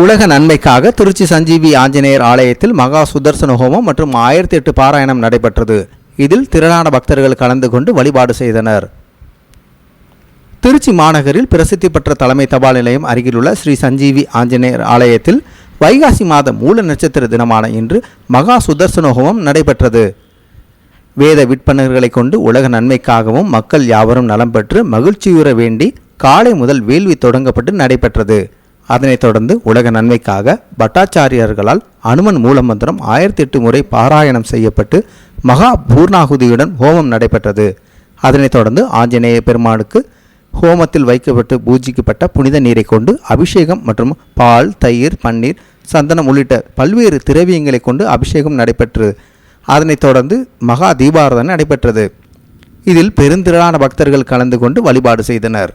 உலக நன்மைக்காக திருச்சி சஞ்சீவி ஆஞ்சநேயர் ஆலயத்தில் மகா சுதர்சன ஹோமம் மற்றும் ஆயிரத்தி எட்டு பாராயணம் நடைபெற்றது. இதில் திரளான பக்தர்கள் கலந்து கொண்டு வழிபாடு செய்தனர். திருச்சி மாநகரில் பிரசித்தி பெற்ற தலைமை தபால் நிலையம் அருகிலுள்ள ஸ்ரீ சஞ்சீவி ஆஞ்சநேயர் ஆலயத்தில் வைகாசி மாதம் மூல நட்சத்திர தினமான இன்று மகா சுதர்சன ஹோமம் நடைபெற்றது. வேத விற்பனர்களை கொண்டு உலக நன்மைக்காகவும் மக்கள் யாவரும் நலம் பெற்று மகிழ்ச்சியுற வேண்டி காலை முதல் வேள்வி தொடங்கப்பட்டு நடைபெற்றது. அதனைத் தொடர்ந்து உலக நன்மைக்காக பட்டாச்சாரியர்களால் அனுமன் மூலமந்திரம் ஆயிரத்தி எட்டு முறை பாராயணம் செய்யப்பட்டு மகா பூர்ணாகுதியுடன் ஹோமம் நடைபெற்றது. அதனைத் தொடர்ந்து ஆஞ்சநேய பெருமானுக்கு ஹோமத்தில் வைக்கப்பட்டு பூஜிக்கப்பட்ட புனித நீரை கொண்டு அபிஷேகம் மற்றும் பால் தயிர் பன்னீர் சந்தனம் உள்ளிட்ட பல்வேறு திரவியங்களை கொண்டு அபிஷேகம் நடைபெற்று அதனைத் தொடர்ந்து மகா தீபாராதனை நடைபெற்றது. இதில் பெருந்திரளான பக்தர்கள் கலந்து கொண்டு வழிபாடு செய்தனர்.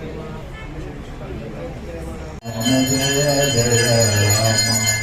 Jai Jai Ram